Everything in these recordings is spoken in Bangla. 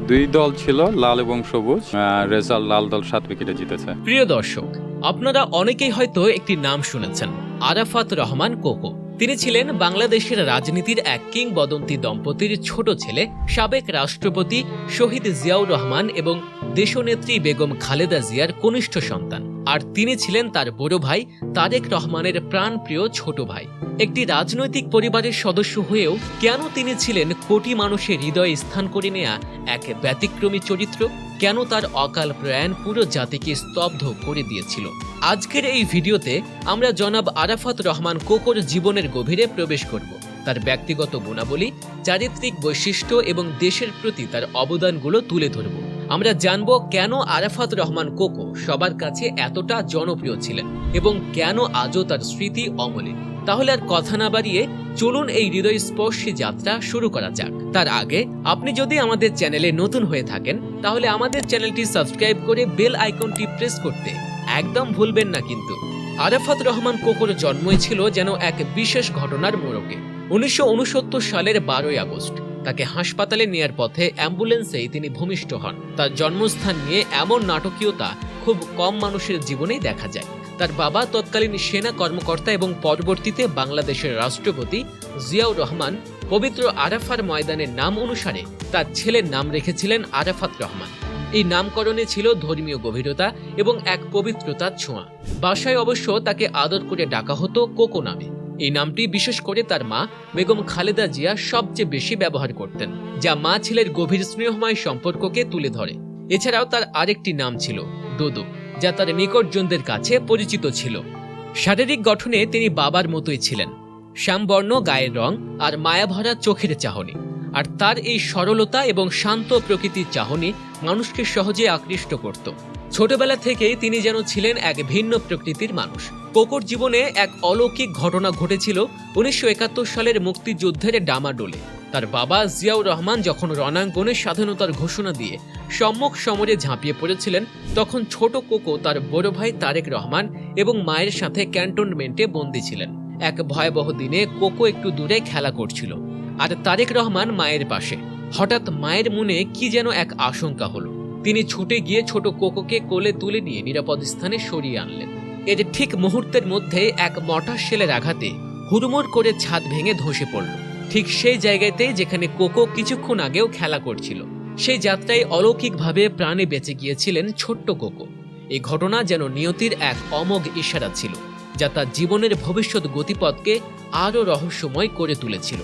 দুই দল ছিল, লাল এবং সবুজ। রেজাল্ট লাল দল সাত উইকেটে জিতেছে। প্রিয় দর্শক, আপনারা অনেকেই হয়তো একটি নাম শুনেছেন, আরাফাত রহমান কোকো। তিনি ছিলেন বাংলাদেশের রাজনীতির এক কিংবদন্তি দম্পতির ছোট ছেলে, সাবেক রাষ্ট্রপতি শহীদ জিয়াউর রহমান এবং দেশনেত্রী বেগম খালেদা জিয়ার কনিষ্ঠ সন্তান। আর তিনি ছিলেন তার বড় ভাই তারেক রহমানের প্রাণপ্রিয় ছোট ভাই। একটি রাজনৈতিক পরিবারের সদস্য হয়েও কেন তিনি ছিলেন কোটি মানুষের হৃদয়ে স্থান করে নেয়া এক ব্যতিক্রমী চরিত্র, কেন তার অকাল প্রয়াণ পুরো জাতিকে স্তব্ধ করে দিয়েছিল? আজকের এই ভিডিওতে আমরা জনাব আরাফাত রহমান কোকোর জীবনের গভীরে প্রবেশ করব। তার ব্যক্তিগত গুণাবলী, চারিত্রিক বৈশিষ্ট্য এবং দেশের প্রতি তার অবদানগুলো তুলে ধরব। আমরা জানব কেন আরাফাত রহমান কোকো সবার কাছে এতটা জনপ্রিয় ছিলেন এবং কেন আজও তার স্মৃতি অমলিন। তাহলে আর কথা না বাড়িয়ে চলুন এই হৃদয়স্পর্শী যাত্রা শুরু করা যাক। তার আগে, আপনি যদি আমাদের চ্যানেলে নতুন হয়ে থাকেন, তাহলে আমাদের চ্যানেলটি সাবস্ক্রাইব করে বেল আইকনটি প্রেস করতে একদম ভুলবেন না কিন্তু। আরাফাত রহমান কোকোর জন্মই ছিল যেন এক বিশেষ ঘটনার মোড়কে, উনিশশো উনসত্তর সালের বারোই আগস্ট। তাকে হাসপাতালে নেয়ার পথে অ্যাম্বুলেন্সেই তিনি ভূমিষ্ঠ হন। তার জন্মস্থান নিয়ে এমন নাটকীয়তা খুব কম মানুষের জীবনেই দেখা যায়। তার বাবা তৎকালীন সেনা কর্মকর্তা এবং পরবর্তীতে বাংলাদেশের রাষ্ট্রপতি জিয়াউর রহমান পবিত্র আরাফার ময়দানের নাম অনুসারে তার ছেলের নাম রেখেছিলেন আরাফাত রহমান। এই নামকরণে ছিল ধর্মীয় গভীরতা এবং এক পবিত্রতার ছোঁয়া। বাসায় অবশ্য তাকে আদর করে ডাকা হতো কোকো নামে। এই নামটি বিশেষ করে তার মা বেগম খালেদা জিয়া সবচেয়ে বেশি ব্যবহার করতেন, যা মা ছেলের গভীর স্নেহময় সম্পর্ককে তুলে ধরে। এছাড়াও তার আরেকটি নাম ছিল দোদো, যা তার নিকটজনদের কাছে পরিচিত ছিল। শারীরিক গঠনে তিনি বাবার মতোই ছিলেন, শ্যামবর্ণ, গায়ের রং আর মায়াভরা চোখের চাহনি। আর তার এই সরলতা এবং শান্ত প্রকৃতির চাহনি মানুষকে সহজে আকৃষ্ট করত। ছোটবেলা থেকেই তিনি যেন ছিলেন এক ভিন্ন প্রকৃতির মানুষ। কোকোর জীবনে এক অলৌকিক ঘটনা ঘটেছিল উনিশশো একাত্তর সালের মুক্তিযুদ্ধের ডামাডোলে। তার বাবা জিয়াউর রহমান যখন রণাঙ্গনে স্বাধীনতার ঘোষণা দিয়ে সম্মুখ সমরে ঝাঁপিয়ে পড়েছিলেন, তখন ছোট কোকো তার বড় ভাই তারেক রহমান এবং মায়ের সাথে ক্যান্টনমেন্টে বন্দী ছিলেন। এক ভয়াবহ দিনে কোকো একটু দূরে খেলা করছিল। আর তারেক রহমান মায়ের পাশে। হঠাৎ মায়ের মনে কি যেন এক আশঙ্কা হলো। তিনি ছুটে গিয়ে ছোট কোকোকে কোলে তুলে নিয়ে নিরাপদ স্থানে সরিয়ে আনলেন। এর ঠিক মুহূর্তের মধ্যে এক মটার শেলের আঘাতে হুড়মুড় করে ছাদ ভেঙে ধসে পড়ল। ঠিক সেই জায়গাতেই যেখানে কোকো কিছুক্ষণ আগেও খেলা করছিল, সেই যাত্রায় অলৌকিকভাবে প্রাণে বেঁচে গিয়েছিলেন ছোট্ট কোকো। এই ঘটনা যেন নিয়তির এক অমোঘ ইশারা ছিল, যা তার জীবনের ভবিষ্যৎ গতিপথকে আরও রহস্যময় করে তুলেছিল।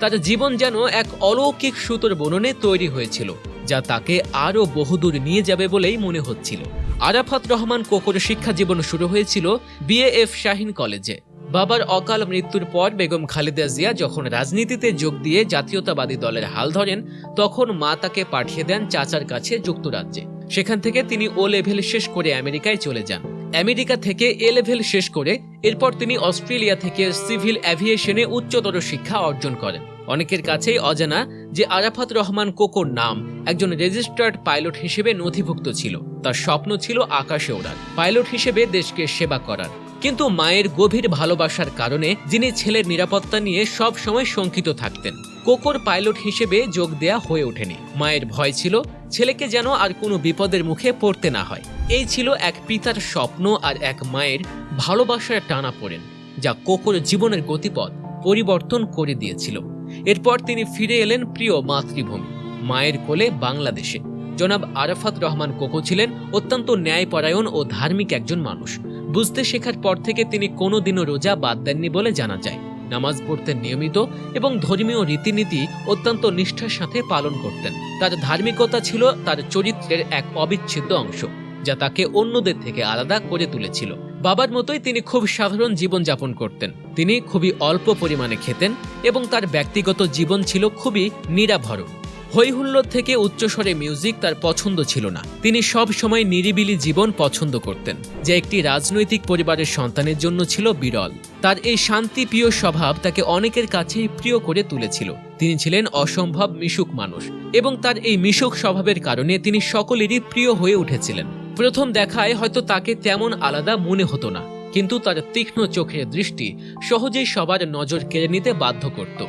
তার জীবন যেন এক অলৌকিক সুতোর বননে তৈরি হয়েছিল যা তাকে আরও বহুদূর নিয়ে যাবে বলেই মনে হচ্ছিল। আরাফাত রহমান কোকোর শিক্ষা জীবন শুরু হয়েছিল বিএএফ শাহিন কলেজে। বাবার অকাল মৃত্যুর পর বেগম খালেদা জিয়া যখন রাজনীতিতে যোগ দিয়ে জাতীয়তাবাদী দলের হাল ধরেন, তখন মা তাকে পাঠিয়ে দেন চাচার কাছে যুক্তরাজ্যে। সেখান থেকে তিনি ও লেভেল শেষ করে আমেরিকায় চলে যান। আমেরিকা থেকে এ লেভেল শেষ করে এরপর তিনি অস্ট্রেলিয়া থেকে সিভিল অ্যাভিয়েশনে উচ্চতর শিক্ষা অর্জন করেন। অনেকের কাছেই অজানা যে আরাফাত রহমান কোকোর নাম একজন রেজিস্টার্ড পাইলট হিসেবে নথিভুক্ত ছিল। তার স্বপ্ন ছিল আকাশে ওড়ার। পাইলট হিসেবে দেশকে সেবা করার। কিন্তু মায়ের গভীর ভালোবাসার কারণে যিনি ছেলের নিরাপত্তা নিয়ে সব সময় শঙ্কিত থাকতেন, কোকোর পাইলট হিসেবে যোগ দেয়া হয়ে ওঠেনি। মায়ের ভয় ছিল, ছেলেকে যেন আর কোনো বিপদের মুখে পড়তে না হয়। এই ছিল এক পিতার স্বপ্ন আর এক মায়ের ভালোবাসার টানা পড়েন, যা কোকোর জীবনের গতিপথ পরিবর্তন করে দিয়েছিল। এরপর তিনি ফিরে এলেন প্রিয় মাতৃভূমি। মায়ের কোলে বাংলাদেশে। জনাব আরাফাত রহমান কোকো ছিলেন অত্যন্ত ন্যায়পরায়ণ ও ধার্মিক একজন মানুষ। বুঝতে শেখার পর থেকে তিনি কোনোদিনও রোজা বাদ দেননি বলে জানা যায়। নামাজ পড়তেন নিয়মিত এবং ধর্মীয় রীতিনীতি অত্যন্ত নিষ্ঠার সাথে পালন করতেন। তার ধার্মিকতা ছিল তার চরিত্রের এক অবিচ্ছেদ্য অংশ, যা তাকে অন্যদের থেকে আলাদা করে তুলেছিল। বাবার মতোই তিনি খুব সাধারণ জীবন যাপন করতেন। তিনি খুবই অল্প পরিমাণে খেতেন এবং তার ব্যক্তিগত জীবন ছিল খুবই নিরাভরণ। হৈহুল্লোর থেকে উচ্চস্বরে মিউজিক তার পছন্দ ছিল না। তিনি সব সময় নিরিবিলি জীবন পছন্দ করতেন, যা একটি রাজনৈতিক পরিবারের সন্তানের জন্য ছিল বিরল। তার এই শান্তিপ্রিয় স্বভাব তাকে অনেকের কাছেই প্রিয় করে তুলেছিল। তিনি ছিলেন অসম্ভব মিশুক মানুষ এবং তার এই মিশুক স্বভাবের কারণে তিনি সকলেরই প্রিয় হয়ে উঠেছিলেন। প্রথম দেখায় হয়তো তাকে তেমন আলাদা মনে হতো না, কিন্তু তার তীক্ষ্ণ চোখের দৃষ্টি সহজেই সবার নজর কেড়ে নিতে বাধ্য করত।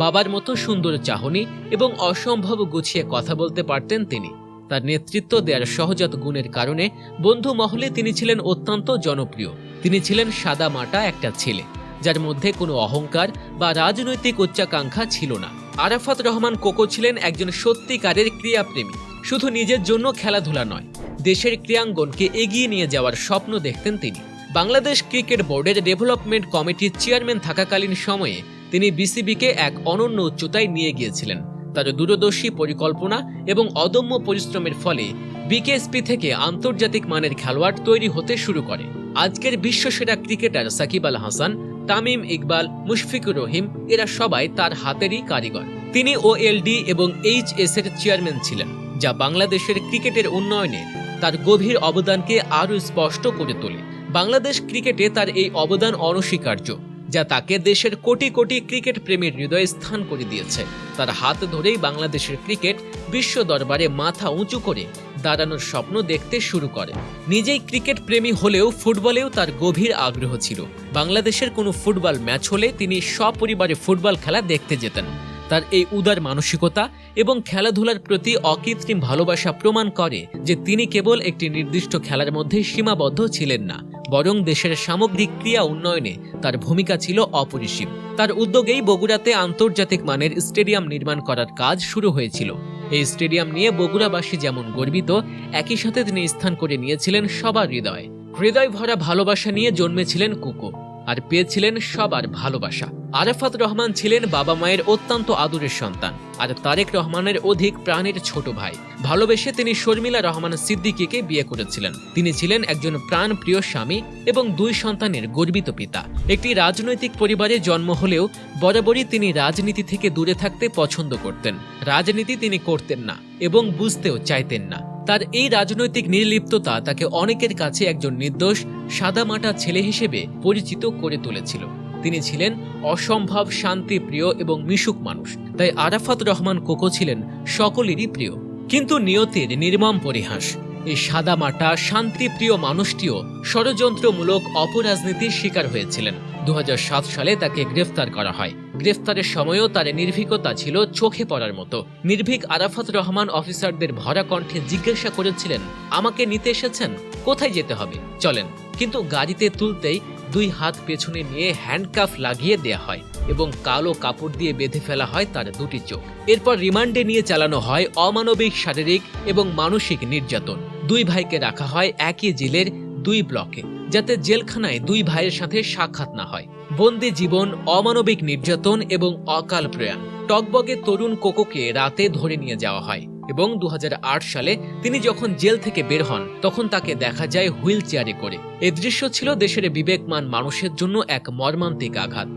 বাবার মতো সুন্দর চাহনি এবং অসম্ভব গুছিয়ে কথা বলতে পারতেন তিনি। তার নেতৃত্ব দেওয়ার সহজাত গুণের কারণে বন্ধু মহলে তিনি ছিলেন অত্যন্ত জনপ্রিয়। তিনি ছিলেন সাদা মাটা একটা ছেলে, যার মধ্যে কোনো অহংকার বা রাজনৈতিক উচ্চাকাঙ্ক্ষা ছিল না। আরাফাত রহমান কোকো ছিলেন একজন সত্যিকারের ক্রীড়াপ্রেমী শুধু নিজের জন্য খেলাধুলা নয়, দেশের ক্রীড়াঙ্গনকে এগিয়ে নিয়ে যাওয়ার স্বপ্ন দেখতেন তিনি। বাংলাদেশ ক্রিকেট বোর্ডের ডেভেলপমেন্ট কমিটির চেয়ারম্যান থাকাকালীন সময়ে তিনি বিসিবিকে এক অনন্য উচ্চতায় নিয়ে গিয়েছিলেন। তার দূরদর্শী পরিকল্পনা এবং অদম্য পরিশ্রমের ফলে বিকেএসপি থেকে আন্তর্জাতিক মানের খেলোয়াড় তৈরি হতে শুরু করে। আজকের বিশ্বসেরা ক্রিকেটার সাকিব আল হাসান, তামিম ইকবাল, মুশফিকুর রহিম, এরা সবাই তার হাতেরই কারিগর। তিনি ও ওএলডি এবং এইচএস এর চেয়ারম্যান ছিলেন, যা বাংলাদেশের ক্রিকেটের উন্নয়নে তার গভীর অবদানকে আরও স্পষ্ট করে তোলে। বাংলাদেশ ক্রিকেটে তার এই অবদান অনস্বীকার্য। যা তাকে দেশের কোটি কোটি ক্রিকেট প্রেমীর হৃদয়ে স্থান করে দিয়েছে। তার হাত ধরেই বাংলাদেশের ক্রিকেট বিশ্ব দরবারে মাথা উঁচু করে দাঁড়ানোর স্বপ্ন দেখতে শুরু করে। নিজেই ক্রিকেট প্রেমী হলেও ফুটবলেও তার গভীর আগ্রহ ছিল। বাংলাদেশের কোনো ফুটবল ম্যাচ হলে তিনি সপরিবারে ফুটবল খেলা দেখতে যেতেন। তার এই উদার মানসিকতা এবং খেলাধুলার প্রতি অকৃত্রিম ভালোবাসা প্রমাণ করে যে তিনি কেবল একটি নির্দিষ্ট খেলার মধ্যে সীমাবদ্ধ ছিলেন না। বরং দেশের সামগ্রিক ক্রিয়া উন্নয়নে তার ভূমিকা ছিল অপরিসীম। তার উদ্যোগেই বগুড়াতে আন্তর্জাতিক মানের স্টেডিয়াম নির্মাণ করার কাজ শুরু হয়েছিল। এই স্টেডিয়াম নিয়ে বগুড়াবাসী যেমন গর্বিত, একই সাথে তিনি স্থান করে নিয়েছিলেন সবার হৃদয়। হৃদয় ভরা ভালোবাসা নিয়ে জন্মেছিলেন কুকু। আর পেয়েছিলেন সবার ভালোবাসা। আরাফাত রহমান ছিলেন বাবা মায়ের অত্যন্ত আদরের সন্তান, আর তারেক রহমানের অধিক প্রাণের ছোট ভাই। ভালোবেসে তিনি শর্মিলা রহমান সিদ্দিকীকে বিয়ে করেছিলেন। তিনি ছিলেন একজন প্রাণপ্রিয় স্বামী এবং দুই সন্তানের গর্বিত পিতা। একটি রাজনৈতিক পরিবারে জন্ম হলেও বরাবরই তিনি রাজনীতি থেকে দূরে থাকতে পছন্দ করতেন। রাজনীতি তিনি করতেন না এবং বুঝতেও চাইতেন না। তার এই রাজনৈতিক নির্লিপ্ততা তাকে অনেকের কাছে একজন নির্দোষ, সাদামাটা ছেলে হিসেবে পরিচিত করে তুলেছিল। তিনি ছিলেন অসম্ভব শান্তিপ্রিয় এবং মিশুক মানুষ। তাই আরাফাত রহমান কোকো ছিলেন সকলেরই প্রিয়। কিন্তু নিয়তির নির্মম পরিহাস, এই সাদামাটা শান্তিপ্রিয় মানুষটিও ষড়যন্ত্রমূলক অপরাজনীতির শিকার হয়েছিলেন। দু হাজার সাত সালে তাকে গ্রেফতার করা হয়। গ্রেফতারের সময়ও তার নির্ভীকতা ছিল চোখে পড়ার মতো। নির্ভীক আরাফাত রহমান অফিসারদের ভরা কণ্ঠে জিজ্ঞাসা করেছিলেন, আমাকে নিতে এসেছেন? কোথায় যেতে হবে? চলেন, কিন্তু গাড়িতে তুলতেই দুই হাত পেছনে নিয়ে হ্যান্ডকাফ লাগিয়ে দেয়া হয় এবং কালো কাপড় দিয়ে বেঁধে ফেলা হয় তার দুটি চোখ। এরপর রিমান্ডে নিয়ে চালানো হয় অমানবিক, শারীরিক এবং মানসিক নির্যাতন। দুই ভাইকে রাখা হয় একই জেলের দুই ব্লকে, যাতে জেলখানায় দুই ভাইয়ের সাথে সাক্ষাৎ না হয়। বন্দি জীবন, অমানবিক নির্যাতন এবং অকাল প্রয়াণ। টকবগে তরুণ কোকোকে রাতে ধরে নিয়ে যাওয়া হয় এবং দু হাজার আট সালে তিনি যখন জেল থেকে বের হন, তখন তাকে দেখা যায় হুইল চেয়ারে করে। এ দৃশ্য ছিল দেশের বিবেকমান মানুষের জন্য এক মর্মান্তিক আঘাত।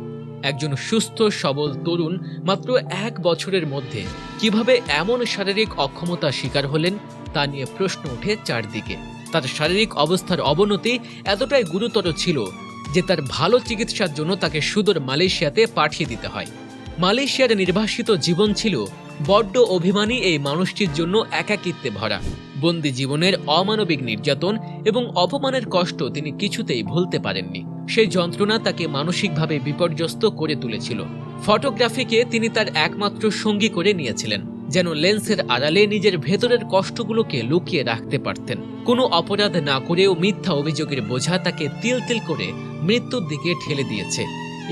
একজন সুস্থ, সবল তরুণ মাত্র এক বছরের মধ্যে কীভাবে এমন শারীরিক অক্ষমতা শিকার হলেন, তা নিয়ে প্রশ্ন ওঠে চারদিকে। তার শারীরিক অবস্থার অবনতি এতটাই গুরুতর ছিল যে তার ভালো চিকিৎসার জন্য তাকে সুদূর মালয়েশিয়াতে পাঠিয়ে দিতে হয়। মালয়েশিয়ার নির্বাসিত জীবন ছিল বড্ড অভিমানী এই মানুষটির জন্য একাকিত্বে ভরা। বন্দি জীবনের অমানবিক নির্যাতন এবং অপমানের কষ্ট তিনি কিছুতেই ভুলতে পারেননি। সেই যন্ত্রণা তাকে মানসিকভাবে বিপর্যস্ত করে তুলেছিল। ফটোগ্রাফিকে তিনি তার একমাত্র সঙ্গী করে নিয়েছিলেন, যেন লেন্সের আড়ালে নিজের ভেতরের কষ্টগুলোকে লুকিয়ে রাখতে পারতেন। কোনো অপরাধ না করেও মিথ্যা অভিযোগের বোঝা তাকে তিল তিল করে মৃত্যুর দিকে ঠেলে দিয়েছে।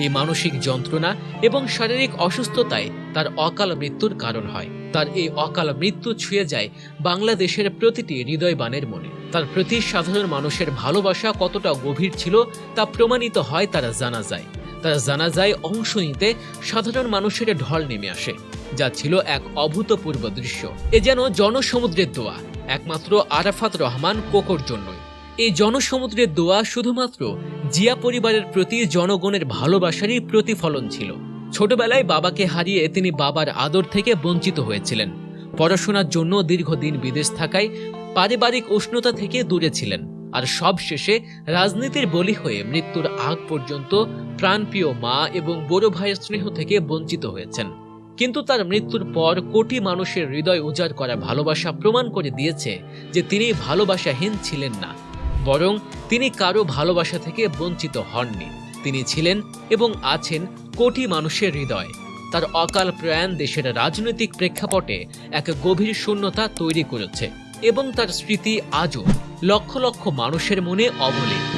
এই মানসিক যন্ত্রণা এবং শারীরিক অসুস্থতায় তার অকাল মৃত্যুর কারণ হয়। তার এই অকাল মৃত্যু ছুঁয়ে যায় বাংলাদেশের প্রতিটি হৃদয়বানের মনে। তার প্রতি সাধারণ মানুষের ভালোবাসা কতটা গভীর ছিল তা প্রমাণিত হয় তারা জানা যায় তার জানাজায় অংশ নিতে সাধারণ মানুষের ঢল নেমে আসে, যা ছিল এক অভূতপূর্ব দৃশ্য। এ যেন জনসমুদ্রের দোয়া, একমাত্র আরাফাত রহমান কোকোর জন্যই। এই জনসমুদ্রের দোয়া শুধুমাত্র জিয়া পরিবারের প্রতি জনগণের ভালোবাসারই প্রতিফলন ছিল। ছোটবেলায় বাবাকে হারিয়ে তিনি বাবার আদর থেকে বঞ্চিত হয়েছিলেন। পড়াশোনার জন্য দীর্ঘদিন বিদেশ থাকায় পারিবারিক উষ্ণতা থেকে দূরে ছিলেন। আর সব শেষে রাজনীতির বলি হয়ে মৃত্যুর আগ পর্যন্ত প্রাণপ্রিয় মা এবং বড় ভাইয়ের স্নেহ থেকে বঞ্চিত হয়েছেন। কিন্তু তার মৃত্যুর পর কোটি মানুষের হৃদয় উজাড় করা ভালোবাসা প্রমাণ করে দিয়েছে যে তিনি ভালোবাসাহীন ছিলেন না। বরং তিনি কারও ভালোবাসা থেকে বঞ্চিত হননি। তিনি ছিলেন এবং আছেন কোটি মানুষের হৃদয়। তার অকাল প্রয়াণ দেশের রাজনৈতিক প্রেক্ষাপটে এক গভীর শূন্যতা তৈরি করেছে এবং তার স্মৃতি আজও লক্ষ লক্ষ মানুষের মনে অবলে